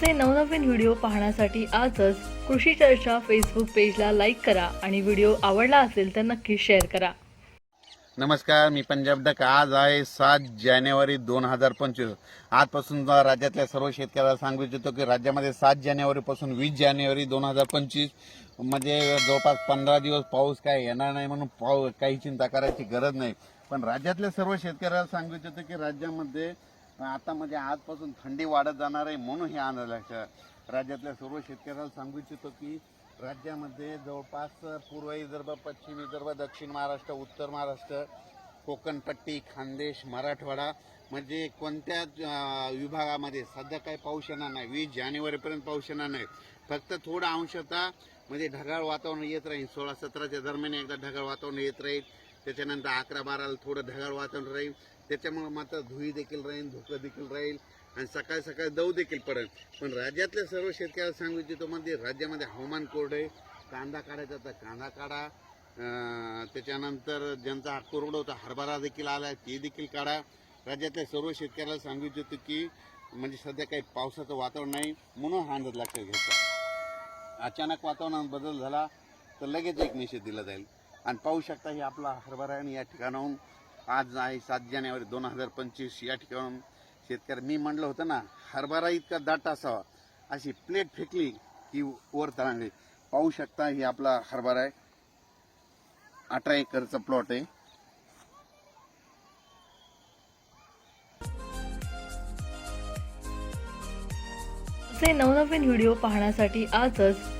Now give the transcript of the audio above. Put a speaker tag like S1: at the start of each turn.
S1: आमचे नवनवीन व्हिडिओ पाहण्यासाठी आजच कृषी चर्चा फेसबुक पेजला लाईक करा आणि व्हिडिओ आवडला असेल तर नक्की शेअर करा.
S2: नमस्कार मी पंजाब डक आज आहे सात जानेवारी दोन हजार पंचवीस. आजपासून राज्यातल्या सर्व शेतकऱ्याला सांगू इच्छितो की राज्यामध्ये सात जानेवारीपासून वीस जानेवारी दोन हजार पंचवीस म्हणजे जवळपास पंधरा दिवस पाऊस काय येणार नाही म्हणून पाऊ काही चिंता करायची गरज नाही. पण राज्यातल्या सर्व शेतकऱ्याला सांगू इच्छितो की राज्यामध्ये आता म्हणजे आजपासून थंडी वाढत जाणार आहे म्हणून हे आलं लक्षात राज्यातल्या सर्व शेतकऱ्याला सांगू इच्छितो की राज्यामध्ये जवळपास पूर्व विदर्भ पश्चिम विदर्भ दक्षिण महाराष्ट्र उत्तर महाराष्ट्र कोकणपट्टी खानदेश मराठवाडा म्हणजे कोणत्या विभागामध्ये सध्या काही पाऊस येणार नाही. वीस जानेवारीपर्यंत पाऊस येणार नाही. फक्त थोडं अंशतः म्हणजे ढगाळ वातावरण येत राहील. सोळा सतराच्या दरम्यान एकदा ढगाळ वातावरण येत राहील. त्याच्यानंतर अकरा बाराला थोडं ढगाळ वातावरण राहील. त्याच्यामुळं मात्र धुई देखील राहील धुकं देखील राहील. आणि सकाळी सकाळी दव देखील पडेल. पण राज्यातल्या सर्व शेतकऱ्याला सांगू इच्छितो म्हणजे राज्यामध्ये हवामान कोरडं आहे. कांदा काढायचा तर कांदा काढा. त्याच्यानंतर ज्यांचा कोरडं होता हरभरा देखील आला ते देखील काढा. राज्यातल्या सर्व शेतकऱ्याला सांगू इच्छितो की म्हणजे सध्या काही पावसाचं वातावरण नाही म्हणून हा अंदाज लक्षात घ्यायचा अचानक वातावरणात बदल झाला तर लगेच एक निषेध दिला जाईल. आणि पाहू शकता हे आपला हरभरा आहे आणि या ठिकाणाहून आज आहे सात जानेवारी दोन हजार पंचवीस. या ठिकाणाहून शेतकरी मी म्हणलं होतं ना हरभरा इतका दाट असावा अशी प्लेट फेकली की वर तरांगली. पाहू शकता ही आपला हरभरा आहे. अठरा एकरचा प्लॉट आहे.
S1: असे नवनवीन व्हिडिओ पाहण्यासाठी आजच